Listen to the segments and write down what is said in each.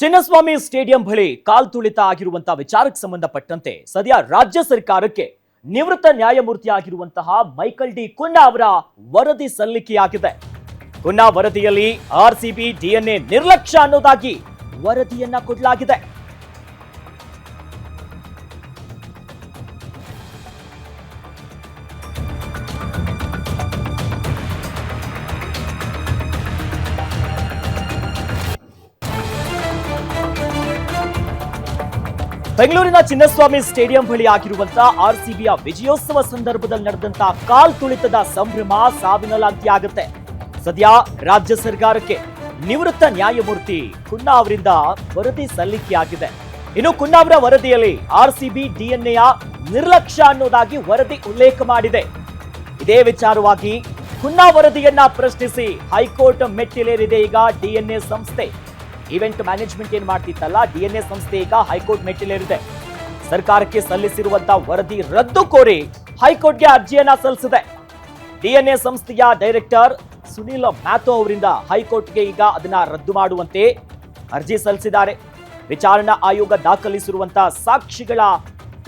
Chinnaswamy stadium ಬಳಿ ಕಾಲ್ತುಳಿತ ಆಗಿರುವಂತಹ ವಿಚಾರಕ್ಕೆ ಸಂಬಂಧಪಟ್ಟಂತೆ ಸದ್ಯ ರಾಜ್ಯ ಸರ್ಕಾರಕ್ಕೆ ನಿವೃತ್ತ ನ್ಯಾಯಮೂರ್ತಿ ಆಗಿರುವಂತಹ ಮೈಕಲ್ ಡಿ ಕುನ್ನಾ ಅವರ ವರದಿ ಸಲ್ಲಿಕೆಯಾಗಿದೆ. ಕುನ್ನಾ ವರದಿಯಲ್ಲಿ ಆರ್ಸಿಬಿ ಡಿಎನ್ಎ ನಿರ್ಲಕ್ಷ್ಯ ಅನ್ನೋದಾಗಿ ವರದಿಯನ್ನ ಕೊಡಲಾಗಿದೆ. ಬೆಂಗಳೂರಿನ ಚಿನ್ನಸ್ವಾಮಿ ಸ್ಟೇಡಿಯಂ ಬಳಿ ಆಗಿರುವಂತಹ ಆರ್ಸಿಬಿಯ ವಿಜಯೋತ್ಸವ ಸಂದರ್ಭದಲ್ಲಿ ನಡೆದಂತಹ ಕಾಲ್ ತುಳಿತದ ಸಂಭ್ರಮ ಸಾವಿನಲ್ಲಾಂತಿಯಾಗುತ್ತೆ ಸದ್ಯ ರಾಜ್ಯ ಸರ್ಕಾರಕ್ಕೆ ನಿವೃತ್ತ ನ್ಯಾಯಮೂರ್ತಿ ಕುನ್ನಾ ಅವರಿಂದ ವರದಿ ಸಲ್ಲಿಕೆಯಾಗಿದೆ. ಇನ್ನು ಕುನ್ನಾ ಅವರ ವರದಿಯಲ್ಲಿ ಆರ್ಸಿಬಿ ಡಿಎನ್ಎಯ ನಿರ್ಲಕ್ಷ್ಯ ಅನ್ನೋದಾಗಿ ವರದಿ ಉಲ್ಲೇಖ ಮಾಡಿದೆ. ಇದೇ ವಿಚಾರವಾಗಿ ಕುನ್ನಾ ವರದಿಯನ್ನ ಪ್ರಶ್ನಿಸಿ ಹೈಕೋರ್ಟ್ ಮೆಟ್ಟಿಲೇರಿದೆ ಈಗ ಡಿಎನ್ಎ ಸಂಸ್ಥೆ. ಇವೆಂಟ್ ಮ್ಯಾನೇಜ್ಮೆಂಟ್ ಏನ್ ಮಾಡ್ತಿತ್ತಲ್ಲ? ಡಿಎನ್ಎ ಸಂಸ್ಥೆ ಈಗ ಹೈಕೋರ್ಟ್ ಮೆಟ್ಟಿಲೇರಿದೆ. ಸರ್ಕಾರಕ್ಕೆ ಸಲ್ಲಿಸಿರುವಂತಹ ವರದಿ ರದ್ದು ಕೋರಿ ಹೈಕೋರ್ಟ್ಗೆ ಅರ್ಜಿಯನ್ನ ಸಲ್ಲಿಸಿದೆ. ಡಿಎನ್ಎ ಸಂಸ್ಥೆಯ ಡೈರೆಕ್ಟರ್ ಸುನೀಲ್ ಮ್ಯಾಥೋ ಅವರಿಂದ ಹೈಕೋರ್ಟ್ಗೆ ಈಗ ಅದನ್ನ ರದ್ದು ಮಾಡುವಂತೆ ಅರ್ಜಿ ಸಲ್ಲಿಸಿದ್ದಾರೆ. ವಿಚಾರಣಾ ಆಯೋಗ ದಾಖಲಿಸಿರುವಂತಹ ಸಾಕ್ಷಿಗಳ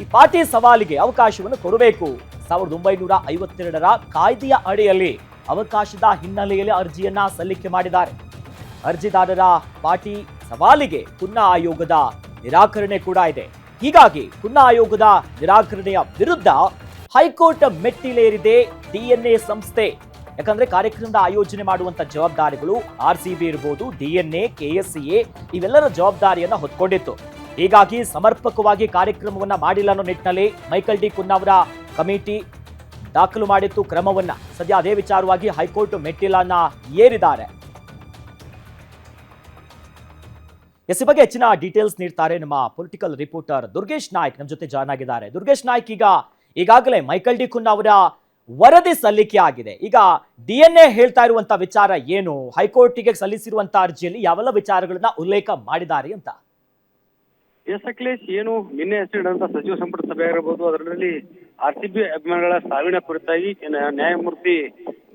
ಈ ಪಾಟಿ ಸವಾಲಿಗೆ ಅವಕಾಶವನ್ನು ಕೊಡಬೇಕು. ಸಾವಿರದ ಒಂಬೈನೂರ ಐವತ್ತೆರಡರ ಕಾಯ್ದೆಯ ಅಡಿಯಲ್ಲಿ ಅವಕಾಶದ ಹಿನ್ನೆಲೆಯಲ್ಲಿ ಅರ್ಜಿಯನ್ನ ಸಲ್ಲಿಕೆ ಮಾಡಿದ್ದಾರೆ. ಅರ್ಜಿದಾರರ ಪಾಟಿ ಸವಾಲಿಗೆ ಕುನ್ನಾ ಆಯೋಗದ ನಿರಾಕರಣೆ ಕೂಡ ಇದೆ. ಹೀಗಾಗಿ ಕುನ್ನಾ ಆಯೋಗದ ನಿರಾಕರಣೆಯ ವಿರುದ್ಧ ಹೈಕೋರ್ಟ್ ಮೆಟ್ಟಿಲೇರಿದೆ ಡಿಎನ್ಎ ಸಂಸ್ಥೆ. ಯಾಕಂದ್ರೆ ಕಾರ್ಯಕ್ರಮದ ಆಯೋಜನೆ ಮಾಡುವಂತ ಜವಾಬ್ದಾರಿಗಳು ಆರ್ ಸಿ ಬಿ ಇರಬಹುದು ಡಿಎನ್ಎ ಎ ಇವೆಲ್ಲರ ಜವಾಬ್ದಾರಿಯನ್ನ ಹೊತ್ಕೊಂಡಿತ್ತು. ಹೀಗಾಗಿ ಸಮರ್ಪಕವಾಗಿ ಕಾರ್ಯಕ್ರಮವನ್ನ ಮಾಡಿಲ್ಲ ಅನ್ನೋ ನಿಟ್ಟಿನಲ್ಲಿ ಮೈಕಲ್ ಡಿ ಕುನ್ನಾ ಅವರ ಕಮಿಟಿ ದಾಖಲು ಮಾಡಿತ್ತು. ಕ್ರಮವನ್ನ ಸದ್ಯ ಅದೇ ವಿಚಾರವಾಗಿ ಹೈಕೋರ್ಟ್ ಮೆಟ್ಟಿಲನ್ನ ಏರಿದ್ದಾರೆ. ಎಸ್ ಬಗ್ಗೆ ಹೆಚ್ಚಿನ ಡೀಟೇಲ್ಸ್ ನೀಡ್ತಾರೆ ನಮ್ಮ ಪೊಲಿಟಿಕಲ್ ರಿಪೋರ್ಟರ್ ದುರ್ಗೇಶ್ ನಾಯ್ಕ್. ನಮ್ಮ ಜೊತೆ ಜಾಯ್ನ್ ಆಗಿದ್ದಾರೆ. ದುರ್ಗೇಶ್ ನಾಯ್ಕ್ ಈಗ ಈಗಾಗಲೇ ಮೈಕಲ್ ಡಿ ಕುನ್ ಅವರ ವರದಿ ಸಲ್ಲಿಕೆ ಆಗಿದೆ. ಈಗ ಡಿಎನ್ಎ ಹೇಳ್ತಾ ಇರುವಂತ ವಿಚಾರ ಏನು? ಹೈಕೋರ್ಟಿಗೆ ಸಲ್ಲಿಸಿರುವಂತ ಅರ್ಜಿಯಲ್ಲಿ ಯಾವೆಲ್ಲ ವಿಚಾರಗಳನ್ನ ಉಲ್ಲೇಖ ಮಾಡಿದ್ದಾರೆ ಅಂತ? ಎಸ್ ಅಖಿಲೇಶ್ ಏನು ನಿನ್ನೆ ಹೆಸರಿಡಂತ ಸಚಿವ ಸಂಪುಟ ಸಭೆ ಆಗಿರಬಹುದು ಅದರಲ್ಲಿ ಆರ್ ಸಿ ಬಿ ಅಭಿಮಾನಿಗಳ ಸಾವಿನ ಕುರಿತಾಗಿ ನ್ಯಾ- ನ್ಯಾಯಮೂರ್ತಿ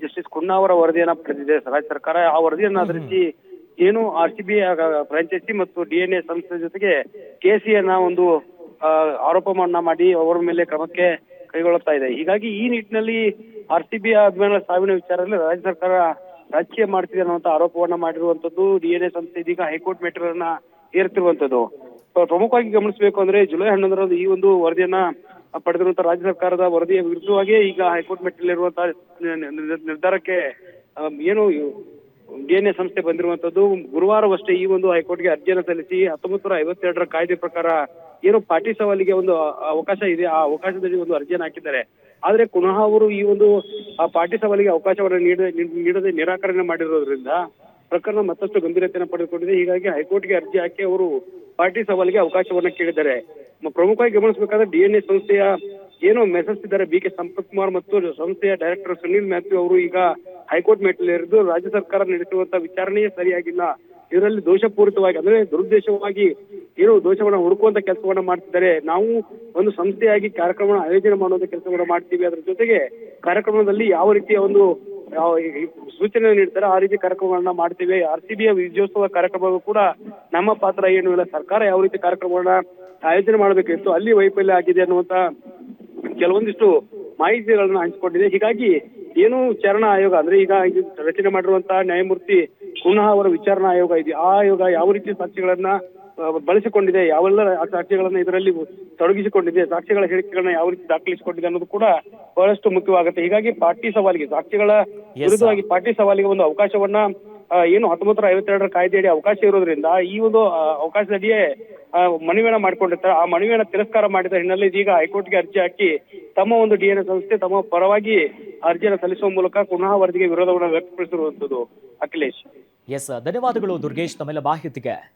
ಜಸ್ಟಿಸ್ ಕುನ್ನಾ ಅವರ ವರದಿಯನ್ನ ಪಡೆದಿದೆ ರಾಜ್ಯ ಸರ್ಕಾರ ಆ ವರದಿಯನ್ನ ಆಧರಿಸಿ ಏನು ಆರ್ ಸಿ ಬಿ ಫ್ರಾಂಚೈಸಿ ಮತ್ತು ಡಿಎನ್ಎ ಸಂಸ್ಥೆ ಜೊತೆಗೆ ಕೆಸಿಯನ್ನ ಒಂದು ಆರೋಪ ಆರೋಪವನ್ನ ಮಾಡಿ ಅವರ ಮೇಲೆ ಕ್ರಮಕ್ಕೆ ಕೈಗೊಳ್ಳುತ್ತಾ ಇದೆ. ಹೀಗಾಗಿ ಈ ನಿಟ್ಟಿನಲ್ಲಿ ಆರ್ ಸಿ ಬಿ ಅಭಿಮಾನಿಗಳ ಸಾವಿನ ವಿಚಾರದಲ್ಲಿ ರಾಜ್ಯ ಸರ್ಕಾರ ರಾಜಕೀಯ ಮಾಡ್ತಿದೆ ಅನ್ನುವಂತ ಆರೋಪವನ್ನ ಮಾಡಿರುವಂತದ್ದು ಡಿಎನ್ಎ ಸಂಸ್ಥೆ ಇದೀಗ ಹೈಕೋರ್ಟ್ ಮೆಟ್ಟಿಲನ್ನ ಏರ್ತಿರುವಂತದ್ದು ಪ್ರ- ಪ್ರಮುಖವಾಗಿ ಗಮನಿಸಬೇಕು ಅಂದ್ರೆ ಜುಲೈ ಹನ್ನೊಂದರಂದು ಈ ಒಂದು ವರದಿಯನ್ನ ಪಡೆದಿರುವಂತಹ ರಾಜ್ಯ ಸರ್ಕಾರದ ವರದಿಯ ವಿರುದ್ಧವಾಗಿ ಈಗ ಹೈಕೋರ್ಟ್ ಮೆಟ್ಟಿಲಿರುವಂತಹ ನಿರ್ಧಾರಕ್ಕೆ ಏನು ಡಿಎನ್ಎ ಸಂಸ್ಥೆ ಬಂದಿರುವಂತದ್ದು, ಗುರುವಾರವಷ್ಟೇ ಈ ಒಂದು ಹೈಕೋರ್ಟ್ಗೆ ಅರ್ಜಿಯನ್ನು ಸಲ್ಲಿಸಿ ಹತ್ತೊಂಬತ್ತು ನೂರ ಐವತ್ತೆರಡರ ಕಾಯ್ದೆ ಪ್ರಕಾರ ಏನು ಪಾಟಿ ಸವಾಲಿಗೆ ಒಂದು ಅವಕಾಶ ಇದೆ, ಆ ಅವಕಾಶದಲ್ಲಿ ಒಂದು ಅರ್ಜಿಯನ್ನು ಹಾಕಿದ್ದಾರೆ. ಆದ್ರೆ ಪುನಃ ಅವರು ಈ ಒಂದು, ಆ ಪಾಟಿ ಸವಾಲಿಗೆ ಅವಕಾಶವನ್ನು ನೀಡದೆ ನಿರಾಕರಣೆ ಮಾಡಿರೋದ್ರಿಂದ ಪ್ರಕರಣ ಮತ್ತಷ್ಟು ಗಂಭೀರತೆಯನ್ನು ಪಡೆದುಕೊಂಡಿದೆ. ಹೀಗಾಗಿ ಹೈಕೋರ್ಟ್ಗೆ ಅರ್ಜಿ ಹಾಕಿ ಅವರು ಪಾರ್ಟಿ ಸವಾಲಿಗೆ ಅವಕಾಶವನ್ನ ಕೇಳಿದ್ದಾರೆ. ಪ್ರಮುಖವಾಗಿ ಗಮನಿಸಬೇಕಾದ್ರೆ ಡಿಎನ್ಎ ಸಂಸ್ಥೆಯ ಏನು ಮೆಸರ್ಸಿದ್ದಾರೆ ಬಿ ಕೆ ಸಂಪತ್ ಕುಮಾರ್ ಮತ್ತು ಸಂಸ್ಥೆಯ ಡೈರೆಕ್ಟರ್ ಸುನೀಲ್ ಮ್ಯಾಥ್ಯೂ ಅವರು ಈಗ ಹೈಕೋರ್ಟ್ ಮೆಟ್ಟಿಲೇರಿದ್ದು ರಾಜ್ಯ ಸರ್ಕಾರ ನಡೆಸುವಂತ ವಿಚಾರಣೆಯೇ ಸರಿಯಾಗಿಲ್ಲ. ಇದರಲ್ಲಿ ದೋಷಪೂರಿತವಾಗಿ, ಅಂದ್ರೆ ದುರುದ್ದೇಶವಾಗಿ ಏನು ದೋಷವನ್ನ ಹುಡುಕುವಂತ ಕೆಲಸವನ್ನ ಮಾಡ್ತಿದ್ದಾರೆ. ನಾವು ಒಂದು ಸಂಸ್ಥೆಯಾಗಿ ಕಾರ್ಯಕ್ರಮ ಆಯೋಜನೆ ಮಾಡುವಂತ ಕೆಲಸವನ್ನ ಮಾಡ್ತೀವಿ. ಅದ್ರ ಜೊತೆಗೆ ಕಾರ್ಯಕ್ರಮದಲ್ಲಿ ಯಾವ ರೀತಿಯ ಒಂದು ಸೂಚನೆ ನೀಡ್ತಾರೆ, ಆ ರೀತಿ ಕಾರ್ಯಕ್ರಮಗಳನ್ನ ಮಾಡ್ತೀವಿ. ಆರ್ ಸಿ ಬಿಯ ವಿಜಯೋತ್ಸವ ಕಾರ್ಯಕ್ರಮಗಳು ಕೂಡ ನಮ್ಮ ಪಾತ್ರ ಏನು ಇಲ್ಲ. ಸರ್ಕಾರ ಯಾವ ರೀತಿ ಕಾರ್ಯಕ್ರಮಗಳನ್ನ ಆಯೋಜನೆ ಮಾಡಬೇಕಿತ್ತು, ಅಲ್ಲಿ ವೈಫಲ್ಯ ಆಗಿದೆ ಅನ್ನುವಂತ ಕೆಲವೊಂದಿಷ್ಟು ಮಾಹಿತಿಗಳನ್ನ ಹಂಚಿಕೊಂಡಿದೆ. ಹೀಗಾಗಿ ಏನು ವಿಚಾರಣಾ ಆಯೋಗ ಅಂದ್ರೆ ಈಗ ಇದು ರಚನೆ ಮಾಡಿರುವಂತಹ ನ್ಯಾಯಮೂರ್ತಿ ಪುನಃ ಅವರ ವಿಚಾರಣಾ ಆಯೋಗ ಇದೆ. ಆ ಆಯೋಗ ಯಾವ ರೀತಿ ಸಾಕ್ಷಿಗಳನ್ನ ಬಳಸಿಕೊಂಡಿದೆ ಯಾವೆಲ್ಲ ಸಾಕ್ಷಿಗಳನ್ನ ಇದರಲ್ಲಿ ತೊಡಗಿಸಿಕೊಂಡಿದೆ ಸಾಕ್ಷಿಗಳ ಹೇಳಿಕೆಗಳನ್ನ ಯಾವ ರೀತಿ ದಾಖಲಿಸಿಕೊಂಡಿದೆ ಅನ್ನೋದು ಕೂಡ ಬಹಳಷ್ಟು ಮುಖ್ಯವಾಗುತ್ತೆ. ಹೀಗಾಗಿ ಪಾರ್ಟಿ ಸವಾಲಿಗೆ ಸಾಕ್ಷಿಗಳ ವಿರುದ್ಧವಾಗಿ ಪಾರ್ಟಿ ಸವಾಲಿಗೆ ಒಂದು ಅವಕಾಶವನ್ನ ಏನು ಹತ್ತೊಂಬತ್ತರ ಐವತ್ತೆರಡರ ಕಾಯ್ದೆಯಡಿ ಅವಕಾಶ ಇರೋದ್ರಿಂದ ಈ ಒಂದು ಅವಕಾಶದಡಿಯೇ ಮನವಿಯನ್ನ ಮಾಡ್ಕೊಂಡಿರ್ತಾರೆ. ಆ ಮನವಿಯನ್ನ ತಿರಸ್ಕಾರ ಮಾಡಿದ ಹಿನ್ನೆಲೆ ಇದೀಗ ಹೈಕೋರ್ಟ್ಗೆ ಅರ್ಜಿ ಹಾಕಿ ತಮ್ಮ ಒಂದು ಡಿಎನ್ಎ ಸಂಸ್ಥೆ ತಮ್ಮ ಪರವಾಗಿ ಅರ್ಜಿಯನ್ನು ಸಲ್ಲಿಸುವ ಮೂಲಕ ಪುನಃ ವರದಿಗೆ ವಿರೋಧವನ್ನು ವ್ಯಕ್ತಪಡಿಸಿರುವಂತದ್ದು ಅಖಿಲೇಶ್. ಎಸ್ ಧನ್ಯವಾದಗಳು ದುರ್ಗೇಶ್ ತಮ್ಮೆಲ್ಲ ಮಾಹಿತಿಗೆ.